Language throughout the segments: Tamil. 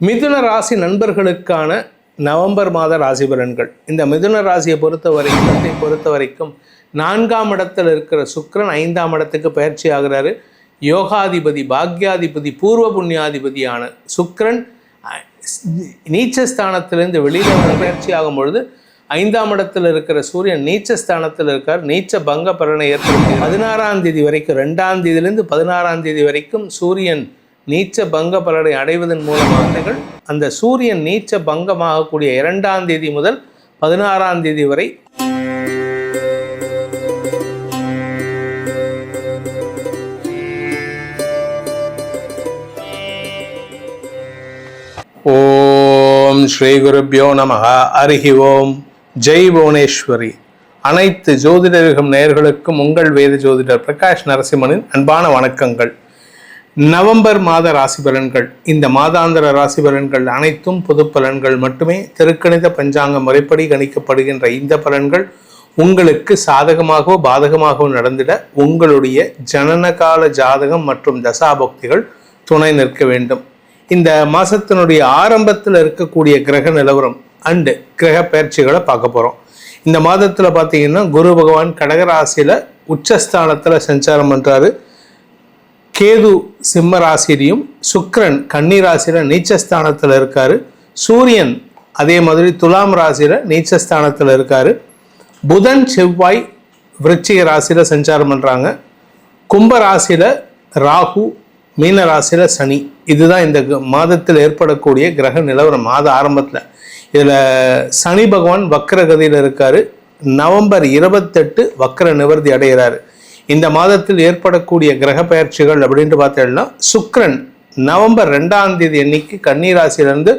மிதுன ராசி நண்பர்களுக்கான நவம்பர் மாத ராசி பலன்கள் இந்த மிதுன ராசியை பொறுத்த வரைக்கும் பொறுத்த வரைக்கும் நான்காம் இடத்தில் இருக்கிற சுக்கரன் ஐந்தாம் இடத்துக்கு பயிற்சி ஆகிறாரு. யோகாதிபதி பாக்யாதிபதி பூர்வ புண்ணியாதிபதியான சுக்கரன் நீச்சஸ்தானத்திலிருந்து வெளியில் பயிற்சி ஆகும் பொழுது ஐந்தாம் இடத்தில் இருக்கிற சூரியன் நீச்சஸ்தானத்தில் இருக்கார். நீச்ச பங்க பலனை ஏற்படுத்தி பதினாறாம் தேதி வரைக்கும் ரெண்டாம் தேதியிலிருந்து பதினாறாம் தேதி வரைக்கும் சூரியன் நீச்ச பங்க பலனை அடைவதன் மூலமாக அந்த சூரியன் நீச்ச பங்கமாகக்கூடிய இரண்டாம் தேதி முதல் பதினாறாம் தேதி வரை ஓம் ஸ்ரீ குருப்பியோ நம அருகி ஓம். ஜெய் புவனேஸ்வரி. அனைத்து ஜோதிடர்களும் நேயர்களுக்கும் உங்கள் வேத ஜோதிடர் பிரகாஷ் நரசிம்மனின் அன்பான வணக்கங்கள். நவம்பர் மாத ராசி பலன்கள் இந்த மாதாந்திர ராசி பலன்கள் அனைத்தும் பொது பலன்கள் மட்டுமே. திருக்கணித பஞ்சாங்க முறைப்படி கணிக்கப்படுகின்ற இந்த பலன்கள் உங்களுக்கு சாதகமாகவோ பாதகமாகவோ நடந்திட உங்களுடைய ஜனனகால ஜாதகம் மற்றும் தசாபக்திகள் துணை நிற்க வேண்டும். இந்த மாதத்தினுடைய ஆரம்பத்தில் இருக்கக்கூடிய கிரக நிலவரம் அண்டு கிரக பயிற்சிகளை பார்க்க போகிறோம் இந்த மாதத்தில் பார்த்தீங்கன்னா குரு பகவான் கடகராசியில் உச்சஸ்தானத்தில் சஞ்சாரம் பண்ணுறாரு கேது சிம்ம ராசிலையும் சுக்கரன் கன்னிராசியில் நீச்சஸ்தானத்தில் இருக்காரு. சூரியன் அதே மாதிரி துலாம் ராசியில் நீச்சஸ்தானத்தில் இருக்காரு. புதன் செவ்வாய் விருச்சிக ராசியில் சஞ்சாரம் பண்ணுறாங்க கும்ப ராசியில் ராகு மீன ராசியில் சனி. இதுதான் இந்த க- மாதத்தில் ஏற்படக்கூடிய கிரக நிலவரம் மாத ஆரம்பத்தில். இதில் சனி பகவான் வக்கரகதியில் இருக்கார். நவம்பர் இருபத்தெட்டு வக்கர நிவர்த்தி அடைகிறாரு. இந்த மாதத்தில் ஏற்படக்கூடிய கிரக பயிற்சிகள் அப்படின்ட்டு பார்த்தோம்னா சுக்ரன் நவம்பர் ரெண்டாம் தேதி அன்னைக்கு கன்னி ராசியிலேருந்து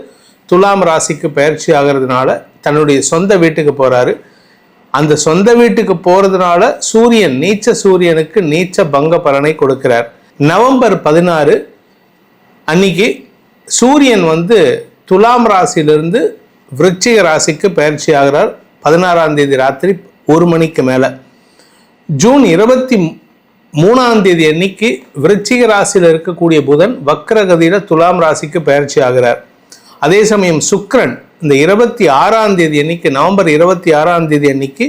துலாம் ராசிக்கு பயிற்சி ஆகிறதுனால தன்னுடைய சொந்த வீட்டுக்கு போகிறாரு அந்த சொந்த வீட்டுக்கு போகிறதுனால சூரியன் நீச்ச சூரியனுக்கு நீச்ச பங்க பலனை கொடுக்கிறார். நவம்பர் பதினாறு அன்னைக்கு சூரியன் வந்து துலாம் ராசியிலிருந்து விருச்சிக ராசிக்கு பயிற்சி ஆகிறார். பதினாறாம் தேதி ராத்திரி ஒரு மணிக்கு மேலே. ஜூன் இருபத்தி மூணாம் தேதி அன்னைக்கு விருச்சிக ராசியில் இருக்கக்கூடிய புதன் வக்ரகதியில் துலாம் ராசிக்கு பயிற்சி ஆகிறார். அதே சமயம் சுக்ரன் இந்த இருபத்தி ஆறாம் தேதி அன்னைக்கு நவம்பர் இருபத்தி ஆறாம் தேதி அன்னைக்கு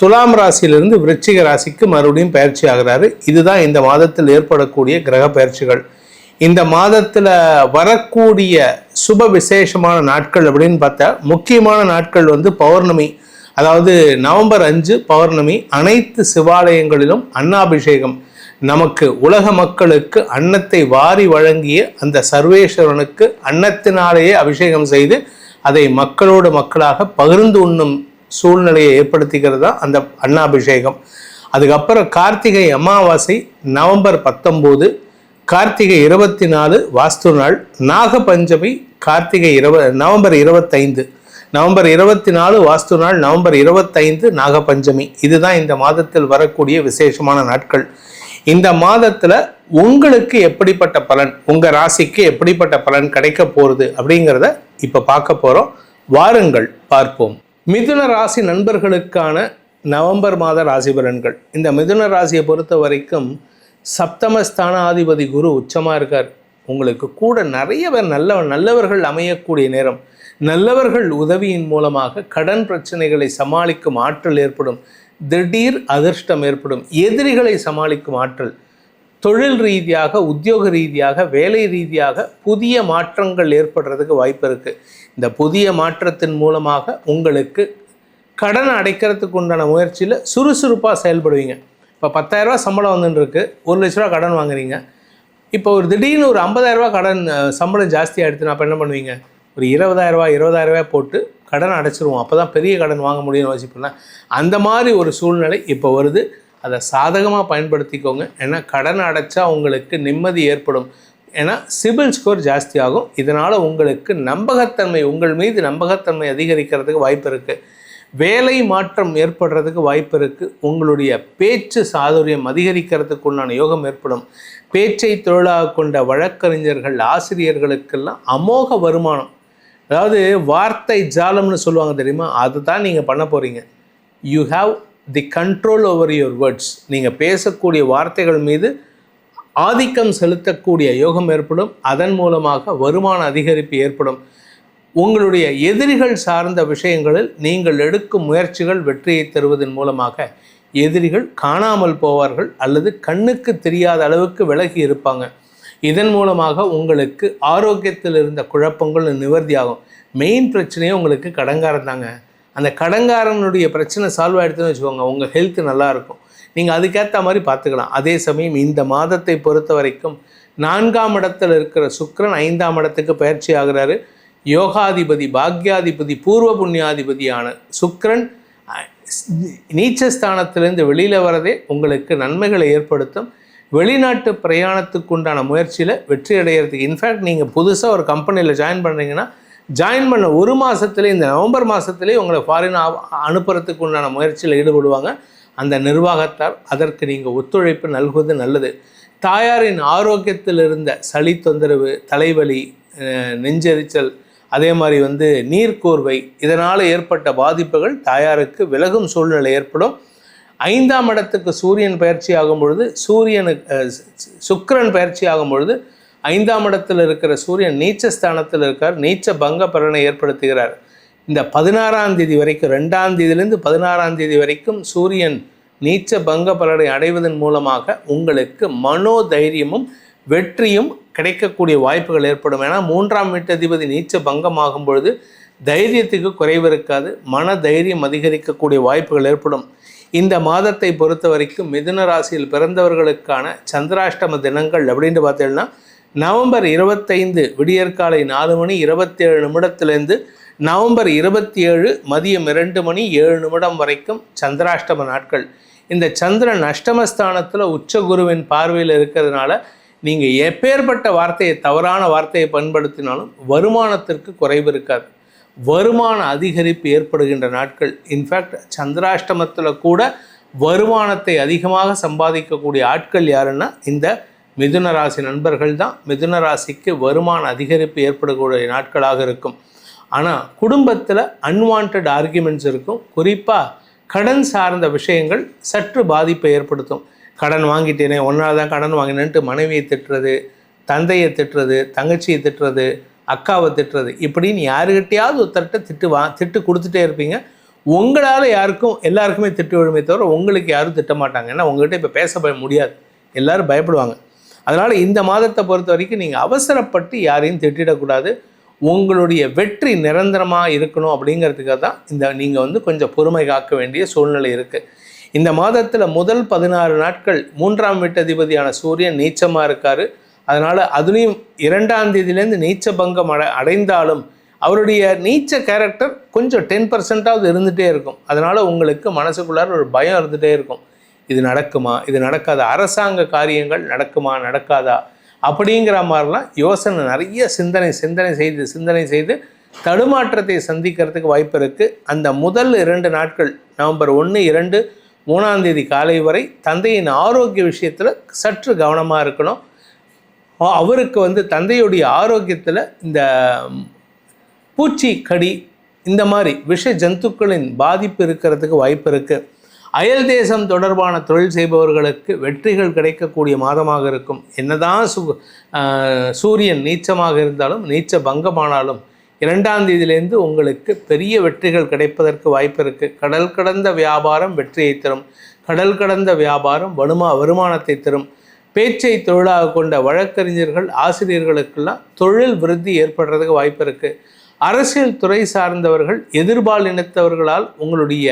துலாம் ராசியிலிருந்து விருச்சிக ராசிக்கு மறுபடியும் பயிற்சி ஆகிறாரு. இதுதான் இந்த மாதத்தில் ஏற்படக்கூடிய கிரக பயிற்சிகள். இந்த மாதத்தில் வரக்கூடிய சுப விசேஷமான நாட்கள் அப்படின்னு பார்த்தா முக்கியமான நாட்கள் வந்து பௌர்ணமி. அதாவது நவம்பர் அஞ்சு பௌர்ணமி அனைத்து சிவாலயங்களிலும் அன்னாபிஷேகம். நமக்கு உலக மக்களுக்கு அன்னத்தை வாரி வழங்கிய அந்த சர்வேஸ்வரனுக்கு அன்னத்தினாலேயே அபிஷேகம் செய்து அதை மக்களோடு மக்களாக பகிர்ந்து உண்ணும் சூழ்நிலையை ஏற்படுத்திக்கிறது தான் அந்த அன்னாபிஷேகம். அதுக்கப்புறம் கார்த்திகை அமாவாசை நவம்பர் பத்தொம்போது கார்த்திகை இருபத்தி நாலு வாஸ்து நாள் நாக பஞ்சமி கார்த்திகை இரவ நவம்பர் இருபத்தைந்து. நவம்பர் இருபத்தி நாலு வாஸ்து நாள் நவம்பர் இருபத்தைந்து நாகபஞ்சமி. இதுதான் இந்த மாதத்தில் வரக்கூடிய விசேஷமான நாட்கள். இந்த மாதத்தில் உங்களுக்கு எப்படிப்பட்ட பலன் உங்கள் ராசிக்கு எப்படிப்பட்ட பலன் கிடைக்க போகிறது அப்படிங்கிறத இப்போ பார்க்க போகிறோம் வாருங்கள் பார்ப்போம். மிதுன ராசி நண்பர்களுக்கான நவம்பர் மாத ராசி பலன்கள் இந்த மிதுன ராசியை பொறுத்த வரைக்கும் சப்தமஸ்தானாதிபதி குரு உச்சமாக இருக்கார். உங்களுக்கு கூட நிறைய பேர் நல்ல நல்லவர்கள் அமையக்கூடிய நேரம். நல்லவர்கள் உதவியின் மூலமாக கடன் பிரச்சனைகளை சமாளிக்கும் ஆற்றல் ஏற்படும். திடீர் அதிர்ஷ்டம் ஏற்படும். எதிரிகளை சமாளிக்கும் ஆற்றல். தொழில் ரீதியாக உத்தியோக ரீதியாக வேலை ரீதியாக புதிய மாற்றங்கள் ஏற்படுறதுக்கு வாய்ப்பு இருக்குது இந்த புதிய மாற்றத்தின் மூலமாக உங்களுக்கு கடன் அடைக்கிறதுக்கு உண்டான முயற்சியில் சுறுசுறுப்பாக செயல்படுவீங்க. இப்போ பத்தாயிரரூபா சம்பளம் வந்துன்னுருக்கு ஒரு லட்ச ரூபா கடன் வாங்குறீங்க. இப்போ ஒரு திடீர்னு ஒரு ஐம்பதாயிரரூபா கடன் சம்பளம் சம்பளம் எடுத்து நான் அப்போ என்ன பண்ணுவீங்க? ஒரு இருபதாயிரரூபா இருபதாயிரரூபா போட்டு கடன் அடைச்சிருவோம். அப்போ தான் பெரிய கடன் வாங்க முடியும்னு வச்சுப்போம்னா அந்த மாதிரி ஒரு சூழ்நிலை இப்போ வருது. அதை சாதகமாக பயன்படுத்திக்கோங்க. ஏன்னா கடன் அடைச்சா உங்களுக்கு நிம்மதி ஏற்படும். ஏன்னா சிபில் ஸ்கோர் ஜாஸ்தி ஆகும் இதனால் உங்களுக்கு நம்பகத்தன்மை உங்கள் மீது நம்பகத்தன்மை அதிகரிக்கிறதுக்கு வாய்ப்பு இருக்குது வேலை மாற்றம் ஏற்படுறதுக்கு வாய்ப்பு இருக்குது உங்களுடைய பேச்சு சாதுரியம் அதிகரிக்கிறதுக்கு உண்டான யோகம் ஏற்படும். பேச்சை தொழிலாக கொண்ட வழக்கறிஞர்கள் ஆசிரியர்களுக்கெல்லாம் அமோக வருமானம். அதாவது வார்த்தை ஜாலம்னு சொல்லுவாங்க தெரியுமா? அதுதான் நீங்கள் பண்ண போகிறீங்க you have the control over your words நீங்கள் பேசக்கூடிய வார்த்தைகள் மீது ஆதிக்கம் செலுத்தக்கூடிய யோகம் ஏற்படும். அதன் மூலமாக வருமான அதிகரிப்பு ஏற்படும். உங்களுடைய எதிரிகள் சார்ந்த விஷயங்களில் நீங்கள் எடுக்கும் முயற்சிகள் வெற்றியை தருவதன் மூலமாக எதிரிகள் காணாமல் போவார்கள் அல்லது கண்ணுக்கு தெரியாத அளவுக்கு விலகி இருப்பாங்க. இதன் மூலமாக உங்களுக்கு ஆரோக்கியத்தில் இருந்த குழப்பங்கள் நிவர்த்தியாகும். மெயின் பிரச்சனையே உங்களுக்கு கடங்காரம் தாங்க. அந்த கடங்காரனுடைய பிரச்சனை சால்வ் ஆகிடுதுன்னு வச்சுக்கோங்க உங்கள் ஹெல்த் நல்லாயிருக்கும். நீங்கள் அதுக்கேற்ற மாதிரி பார்த்துக்கலாம். அதே சமயம் இந்த மாதத்தை பொறுத்த வரைக்கும் நான்காம் இடத்தில் இருக்கிற சுக்கரன் ஐந்தாம் இடத்துக்கு பயிற்சி ஆகிறாரு. யோகாதிபதி பாக்யாதிபதி பூர்வ புண்ணியாதிபதியான சுக்கரன் அஹ், நீச்சஸ்தானத்திலிருந்து வெளியில் வரதே உங்களுக்கு நன்மைகளை ஏற்படுத்தும். வெளிநாட்டு பிரயாணத்துக்கு உண்டான முயற்சியில் வெற்றி அடைகிறதுக்கு இன்ஃபேக்ட் நீங்கள் புதுசாக ஒரு கம்பெனியில் ஜாயின் பண்ணுறீங்கன்னா ஜாயின் பண்ண ஒரு மாதத்துலேயே இந்த நவம்பர் மாதத்துலேயே உங்களை ஃபாரின் அனுப்புறதுக்கு உண்டான முயற்சியில் ஈடுபடுவாங்க. அந்த நிர்வாகத்தால் அதற்கு நீங்கள் ஒத்துழைப்பு நல்குவது நல்லது. தாயாரின் ஆரோக்கியத்தில் இருந்த சளி தொந்தரவு தலைவலி நெஞ்செரிச்சல் அதே மாதிரி வந்து நீர்க்கோர்வை இதனால் ஏற்பட்ட பாதிப்புகள் தாயாருக்கு விலகும் சூழ்நிலை ஏற்படும். ஐந்தாம் இடத்துக்கு சூரியன் பயிற்சி ஆகும் பொழுது சூரியனுக்கு சுக்கரன் சுக்கிரன் பயிற்சி ஆகும் பொழுது ஐந்தாம் இடத்தில் இருக்கிற சூரியன் நீச்ச ஸ்தானத்தில் இருக்கார். நீச்ச பங்க பலனை ஏற்படுத்துகிறார். இந்த பதினாறாம் தேதி வரைக்கும் ரெண்டாம் தேதியிலிருந்து பதினாறாம் தேதி வரைக்கும் சூரியன் நீச்ச பங்க பலனை அடைவதன் மூலமாக உங்களுக்கு மனோதைரியமும் வெற்றியும் கிடைக்கக்கூடிய வாய்ப்புகள் ஏற்படும். ஏன்னா மூன்றாம் வீட்டதிபதி நீச்ச பங்கமாகும் பொழுது தைரியத்துக்கு குறைவு இருக்காது. மன தைரியம் அதிகரிக்கக்கூடிய வாய்ப்புகள் ஏற்படும். இந்த மாதத்தை பொறுத்த வரைக்கும் மிதுன ராசியில் பிறந்தவர்களுக்கான சந்திராஷ்டம தினங்கள் அப்படின்னு பார்த்தீங்கன்னா நவம்பர் இருபத்தைந்து விடியற்காலை நாலு மணி இருபத்தேழு நிமிடத்திலேருந்து நவம்பர் இருபத்தி ஏழு மதியம் இரண்டு மணி ஏழு நிமிடம் வரைக்கும் சந்திராஷ்டம நாட்கள். இந்த சந்திரன் அஷ்டமஸ்தானத்தில் உச்சகுருவின் பார்வையில் இருக்கிறதுனால நீங்கள் எப்பேற்பட்ட வார்த்தையை தவறான வார்த்தையை பயன்படுத்தினாலும் வருமானத்திற்கு குறைவு இருக்காது. வருமான அதிகரிப்பு ஏற்படுகின்ற நாட்கள். இன்ஃபேக்ட் சந்திராஷ்டமத்தில் கூட வருமானத்தை அதிகமாக சம்பாதிக்கக்கூடிய ஆட்கள் யாருன்னா இந்த மிதுன ராசி நண்பர்கள் தான். மிதுன ராசிக்கு வருமான அதிகரிப்பு ஏற்படக்கூடிய நாட்களாக இருக்கும். ஆனால் குடும்பத்தில் அன்வான்ட் ஆர்கியூமெண்ட்ஸ் இருக்கும். குறிப்பாக கடன் சார்ந்த விஷயங்கள் சற்று பாதிப்பை ஏற்படுத்தும். கடன் வாங்கிட்டேனே ஒன்றால் தான் கடன் வாங்கினேன்ட்டு மனைவியை திட்டுறது தந்தையை திட்டுறது தங்கச்சியை திட்டுறது அக்காவை திட்டுறது. இப்படின்னு யாருக்கிட்டையாவது ஒருத்தர்கிட்ட திட்டு வா திட்டு கொடுத்துட்டே இருப்பீங்க. உங்களால் யாருக்கும் எல்லாருக்குமே திட்டு விழுமே தவிர உங்களுக்கு யாரும் திட்ட மாட்டாங்க. ஏன்னா உங்கள்கிட்ட இப்போ பேச முடியாது. எல்லோரும் பயப்படுவாங்க. அதனால் இந்த மாதத்தை பொறுத்த வரைக்கும் நீங்கள் அவசரப்பட்டு யாரையும் திட்டிடக்கூடாது. உங்களுடைய வெற்றி நிரந்தரமாக இருக்கணும் அப்படிங்கிறதுக்காக தான் இந்த நீங்கள் வந்து கொஞ்சம் பொறுமை காக்க வேண்டிய சூழ்நிலை இருக்குது இந்த மாதத்தில் முதல் பதினாறு நாட்கள் மூன்றாம் வீட்டதிபதியான சூரியன் நீச்சமாக இருக்கார். அதனால் அதுலேயும் இரண்டாம் தேதியிலேருந்து நீச்ச பங்கம் அடை அடைந்தாலும் அவருடைய நீச்ச கேரக்டர் கொஞ்சம் டென் பர்சன்டாவது இருந்துகிட்டே இருக்கும். அதனால் உங்களுக்கு மனசுக்குள்ளார ஒரு பயம் இருந்துகிட்டே இருக்கும். இது நடக்குமா? இது நடக்காதா? அரசாங்க காரியங்கள் நடக்குமா? நடக்காதா? அப்படிங்கிற மாதிரிலாம் யோசனை நிறைய சிந்தனை சிந்தனை செய்து சிந்தனை செய்து தடுமாற்றத்தை சந்திக்கிறதுக்கு வாய்ப்பு இருக்குது அந்த முதல் இரண்டு நாட்கள் நவம்பர் ஒன்று இரண்டு மூணாந்தேதி காலை வரை தந்தையின் ஆரோக்கிய விஷயத்தில் சற்று கவனமாக இருக்கணும். அவருக்கு வந்து தந்தையுடைய ஆரோக்கியத்தில் இந்த பூச்சி கடி இந்த மாதிரி விஷ ஜந்துக்களின் பாதிப்பு இருக்கிறதுக்கு வாய்ப்பு இருக்குது அயல் தேசம் தொடர்பான தொழில் செய்பவர்களுக்கு வெற்றிகள் கிடைக்கக்கூடிய மாதமாக இருக்கும். என்னதான் சு சூரியன் நீச்சமாக இருந்தாலும் நீச்ச பங்கமானாலும் இரண்டாம் தேதியிலேருந்து உங்களுக்கு பெரிய வெற்றிகள் கிடைப்பதற்கு வாய்ப்பு இருக்குது கடல் கடந்த வியாபாரம் வெற்றியை தரும். கடல் கடந்த வியாபாரம் வலுமா வருமானத்தை தரும். பேச்சை தொழிலாக கொண்ட வழக்கறிஞர்கள் ஆசிரியர்களுக்கெல்லாம் தொழில் விருத்தி ஏற்படுறதுக்கு வாய்ப்பு இருக்குது அரசியல் துறை சார்ந்தவர்கள் எதிர்பால் இனத்தவர்களால் உங்களுடைய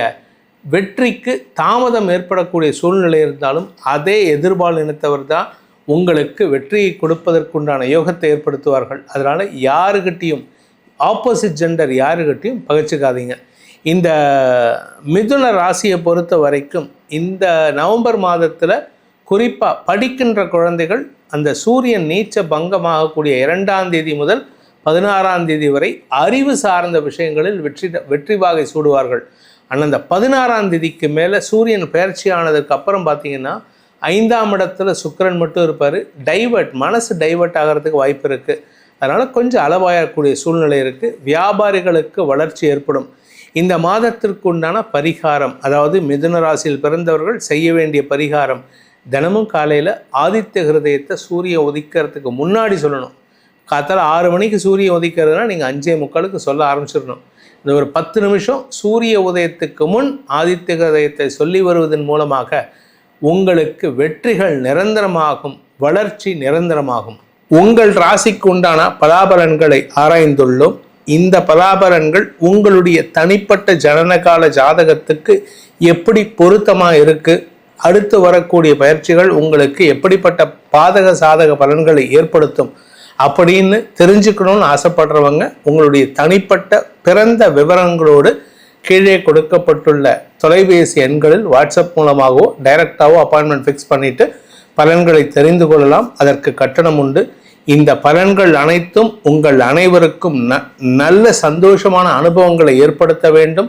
வெற்றிக்கு தாமதம் ஏற்படக்கூடிய சூழ்நிலை இருந்தாலும் அதே எதிர்பால் இனத்தவர் தான் உங்களுக்கு வெற்றியை கொடுப்பதற்குண்டான யோகத்தை ஏற்படுத்துவார்கள். அதனால் யாருக்கிட்டேயும் ஆப்போசிட் ஜெண்டர் யாருக்கிட்டையும் பகைச்சிக்காதீங்க இந்த மிதுன ராசியை பொறுத்த வரைக்கும் இந்த நவம்பர் மாதத்தில் குறிப்பாக படிக்கின்ற குழந்தைகள் அந்த சூரியன் நீச்ச பங்கமாகக்கூடிய இரண்டாம் தேதி முதல் பதினாறாம் தேதி வரை அறிவு சார்ந்த விஷயங்களில் வெற்றி வெற்றி வாகை சூடுவார்கள். ஆனால் அந்த பதினாறாம் தேதிக்கு மேலே சூரியன் பயிற்சியானதுக்கு அப்புறம் பார்த்தீங்கன்னா ஐந்தாம் இடத்துல சுக்கிரன் மட்டும் இருப்பார். டைவர்ட் மனசு டைவர்ட் ஆகிறதுக்கு வாய்ப்பு இருக்குது அதனால் கொஞ்சம் அளவாயக்கூடிய சூழ்நிலை இருக்குது வியாபாரிகளுக்கு வளர்ச்சி ஏற்படும். இந்த மாதத்திற்கு உண்டான பரிகாரம் அதாவது மிதுன ராசியில் பிறந்தவர்கள் செய்ய வேண்டிய பரிகாரம் தினமும் காலையில் ஆதித்ய ஹிருதயத்தை சூரியன் உதிக்கிறதுக்கு முன்னாடி சொல்லணும். காத்தால் ஆறு மணிக்கு சூரியன் உதிக்கிறதுனா நீங்கள் அஞ்சே முக்காலுக்கு சொல்ல ஆரம்பிச்சிடணும். இந்த ஒரு பத்து நிமிஷம் சூரிய உதயத்துக்கு முன் ஆதித்ய ஹிருதயத்தை சொல்லி வருவதன் மூலமாக உங்களுக்கு வெற்றிகள் நிரந்தரமாகும் வளர்ச்சி நிரந்தரமாகும். உங்கள் ராசிக்கு உண்டான பலாபலன்களை ஆராய்ந்துள்ளோம். இந்த பலாபலன்கள் உங்களுடைய தனிப்பட்ட ஜனனகால ஜாதகத்துக்கு எப்படி பொருத்தமாக இருக்குது அடுத்து வரக்கூடிய பயிற்சிகள் உங்களுக்கு எப்படிப்பட்ட பாதக சாதக பலன்களை ஏற்படுத்தும் அப்படின்னு தெரிஞ்சுக்கணும்னு ஆசைப்படுறவங்க உங்களுடைய தனிப்பட்ட பிறந்த விவரங்களோடு கீழே கொடுக்கப்பட்டுள்ள தொலைபேசி எண்களில் வாட்ஸ்அப் மூலமாகவோ டைரக்டாகவோ அப்பாயின்மெண்ட் ஃபிக்ஸ் பண்ணிட்டு பலன்களை தெரிந்து கொள்ளலாம். அதற்கு கட்டணம் உண்டு. இந்த பலன்கள் அனைத்தும் உங்கள் அனைவருக்கும் ந நல்ல சந்தோஷமான அனுபவங்களை ஏற்படுத்த வேண்டும்.